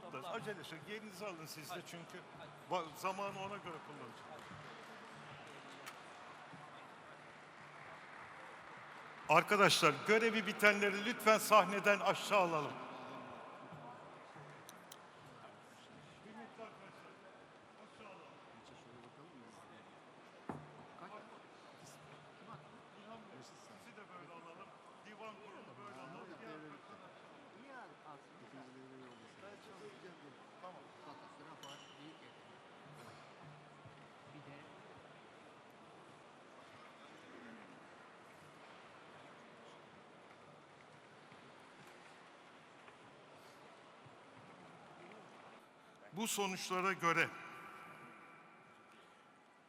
Toplarız. Acele şey. Yerinizi alın siz de çünkü zamanı ona göre kullanacağız. Arkadaşlar görevi bitenleri lütfen sahneden aşağı alalım. Bu sonuçlara göre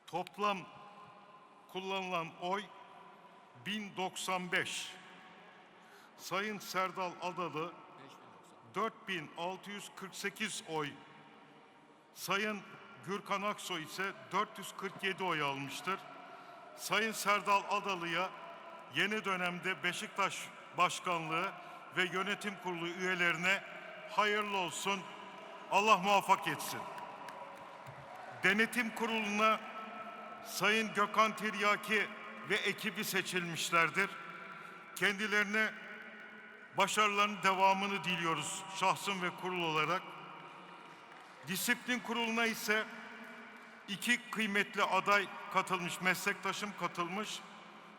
toplam kullanılan oy 1095. Sayın Serdal Adalı 4648 oy. Sayın Gürkan Aksoy ise 447 oy almıştır. Sayın Serdal Adalı'ya yeni dönemde Beşiktaş Başkanlığı ve Yönetim Kurulu üyelerine hayırlı olsun. Allah muvaffak etsin. Denetim Kurulu'na Sayın Gökhan Tiryaki ve ekibi seçilmişlerdir. Kendilerine başarıların devamını diliyoruz şahsım ve kurul olarak. Disiplin Kurulu'na ise iki kıymetli aday katılmış, meslektaşım katılmış.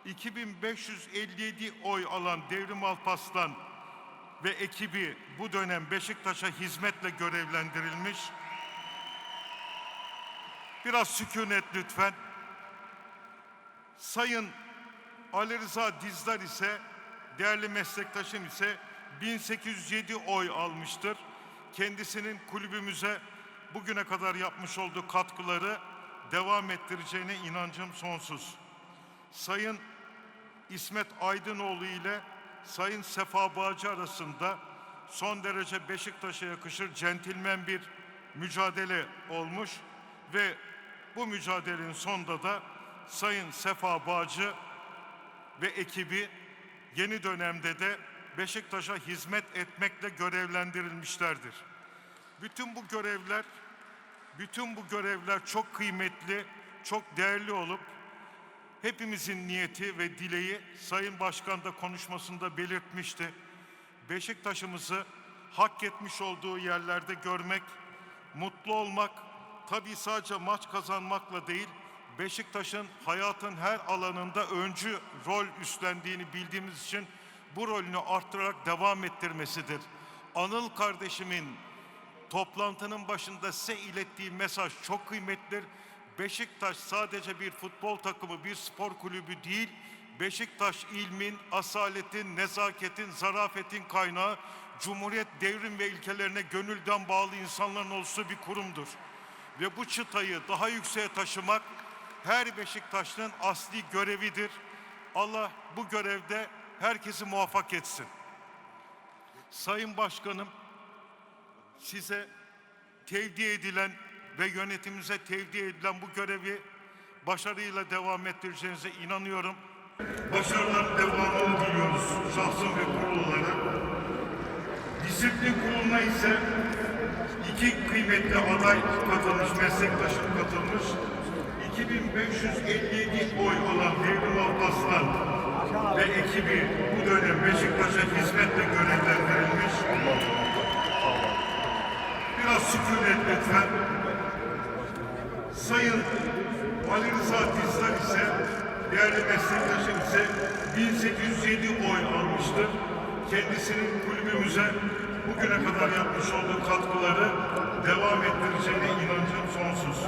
2557 oy alan Devrim Alpaslan ve ekibi bu dönem Beşiktaş'a hizmetle görevlendirilmiş. Biraz sükunet lütfen. Sayın Ali Rıza Dizdar ise değerli meslektaşım ise 1807 oy almıştır. Kendisinin kulübümüze bugüne kadar yapmış olduğu katkıları devam ettireceğine inancım sonsuz. Sayın İsmet Aydınoğlu ile Sayın Sefa Bağcı arasında son derece Beşiktaş'a yakışır centilmen bir mücadele olmuş ve bu mücadelenin sonunda da Sayın Sefa Bağcı ve ekibi yeni dönemde de Beşiktaş'a hizmet etmekle görevlendirilmişlerdir. Bütün bu görevler bütün bu görevler çok kıymetli, çok değerli olup hepimizin niyeti ve dileği Sayın Başkan da konuşmasında belirtmişti. Beşiktaş'ımızı hak etmiş olduğu yerlerde görmek, mutlu olmak, tabii sadece maç kazanmakla değil, Beşiktaş'ın hayatın her alanında öncü rol üstlendiğini bildiğimiz için bu rolünü arttırarak devam ettirmesidir. Anıl kardeşimin toplantının başında size ilettiği mesaj çok kıymetlidir. Beşiktaş sadece bir futbol takımı, bir spor kulübü değil, Beşiktaş ilmin, asaletin, nezaketin, zarafetin kaynağı, Cumhuriyet devrim ve ilkelerine gönülden bağlı insanların oluştuğu bir kurumdur. Ve bu çıtayı daha yükseğe taşımak her Beşiktaşlı'nın asli görevidir. Allah bu görevde herkesi muvaffak etsin. Sayın Başkanım, size tevdi edilen ve yönetimimize tevdi edilen bu görevi başarıyla devam ettireceğinize inanıyorum. Başarıların devamını diliyoruz şahsım ve kurul. Disiplin kuruluna ise iki kıymetli aday katılmış, meslektaşım katılmış. 2557 oy alan Devrim Alpaslan ve ekibi bu dönem Beşiktaş'a hizmetle görevlendirilmiş. Biraz sükunet lütfen. Sayın Ali Rıza Dizdar ise değerli meslektaşım ise 1807 oy almıştır. Kendisinin kulübümüze bugüne kadar yapmış olduğu katkıları devam ettireceğine inancım sonsuz.